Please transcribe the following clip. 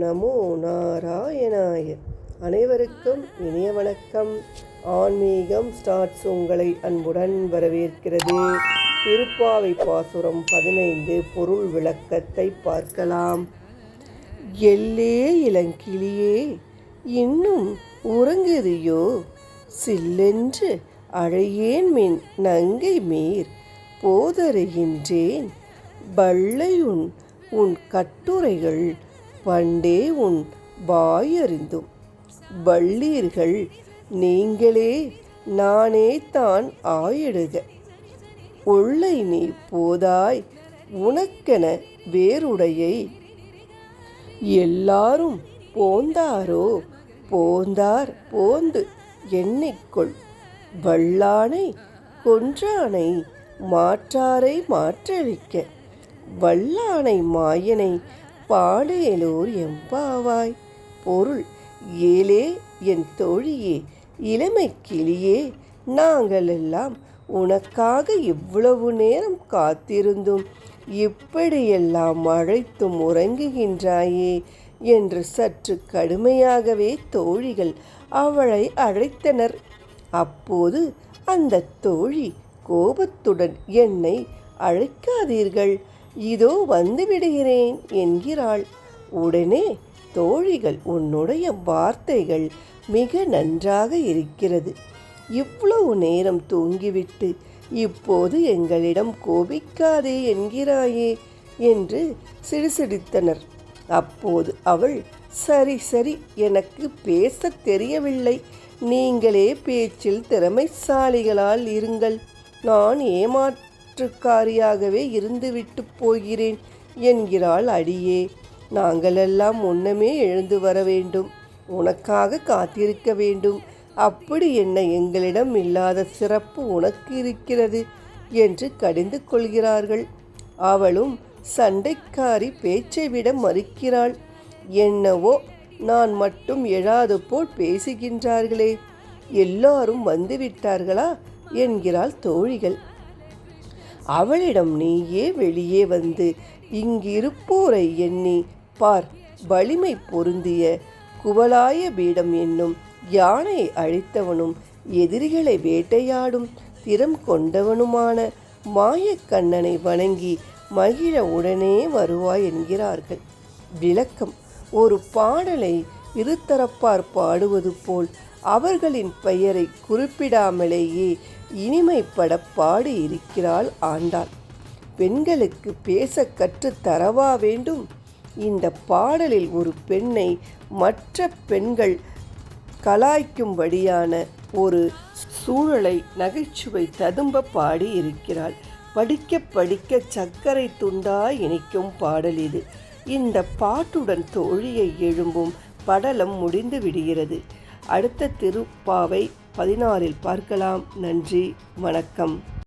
நமோ நாராயணாய. அனைவருக்கும் இனிய வணக்கம். ஆன்மீகம் ஸ்டார்ட்ஸ் உங்களை அன்புடன் வரவேற்கிறது. திருப்பாவை பாசுரம் பதினைந்து பொருள் விளக்கத்தை பார்க்கலாம். எல்லே இளங்கிளியே இன்னும் உறங்குதியோ? சில்லென்று அழையேன் மின் நங்கை மீர் போதருகின்றேன். பள்ளையுன் உன் கட்டுரைகள் பண்டே உன் வாயறிந்தும். வள்ளீர்கள் நீங்களே நானே தான் ஆயிடுக உள்ளை நீ போதாய் உனக்கென வேறுடையை. எல்லாரும் போந்தாரோ? போந்தார் போந்து எண்ணிக்கொள். வல்லானை கொன்றானை மாற்றாரை மாற்றழிக்க வல்லானை மாயனை பாடையலோர் எம்பாவாய் பொருள் ஏலே என் தோழியே இளமை கிளியே நாங்கள் எல்லாம் உனக்காக இவ்வளவு நேரம் காத்திருந்தும் இப்படியெல்லாம் அழைத்தும் உறங்குகின்றாயே என்று சற்று கடுமையாகவே தோழிகள் அவளை அழைத்தனர். அப்போது அந்த தோழி கோபத்துடன் என்னை அழைக்காதீர்கள் இதோ வந்து விடுகிறேன் என்கிறாள். உடனே தோழிகள் உன்னுடைய வார்த்தைகள் மிக நன்றாக இருக்கிறது. இவ்வளவு நேரம் தூங்கிவிட்டு இப்போது எங்களிடம் கோபிக்காதே என்கிறாயே என்று சிடுசிடித்தனர் அப்போது அவள் சரி சரி எனக்கு பேச தெரியவில்லை. நீங்களே பேச்சில் திறமைசாலிகளால் இருங்கள். நான் ஏமாற்ற ஏமாற்றுக்காரியாகவே இருந்துவிட்டு போகிறேன் என்கிறாள் அடியே. நாங்களெல்லாம் முன்னமே எழுந்து வர வேண்டும். உனக்காக காத்திருக்க வேண்டும். அப்படி என்ன எங்களிடம் இல்லாத சிறப்பு உனக்கு இருக்கிறது என்று கடிந்து கொள்கிறார்கள். அவளும் சண்டைக்காரி பேச்சை விட மறுக்கிறாள். என்னவோ நான் மட்டும் எழாது போல் பேசுகின்றார்களே. எல்லாரும் வந்துவிட்டார்களா என்கிறாள் தோழிகள். அவளிடம் நீயே வெளியே வந்து இங்கிருப்போரை எண்ணி பார். வலிமை பொருந்திய குவலாய பீடம் என்னும் யானை அழித்தவனும் எதிரிகளை வேட்டையாடும் திறம் கொண்டவனுமான மாயக்கண்ணனை வணங்கி மகிழ உடனே வருவாய் என்கிறார்கள். விளக்கம் ஒரு பாடலை இருதரப்பார் பாடுவது போல் அவர்களின் பெயரை குறிப்பிடாமலேயே இனிமைப்பட பாடி இருக்கிறாள் ஆண்டாள். பெண்களுக்கு பேச கற்று தரவா வேண்டும்? இந்த பாடலில் ஒரு பெண்ணை மற்ற பெண்கள் கலாய்க்கும்படியான ஒரு சூழலை நகைச்சுவை ததும்ப பாடி இருக்கிறாள். படிக்க படிக்க சர்க்கரை துண்டா இணைக்கும் பாடல் இது. இந்த பாட்டுடன் தோழியை எழும்பும் படலம் முடிந்து விடுகிறது. அடுத்த திருப்பாவை பதினாறில் பார்க்கலாம். நன்றி. வணக்கம்.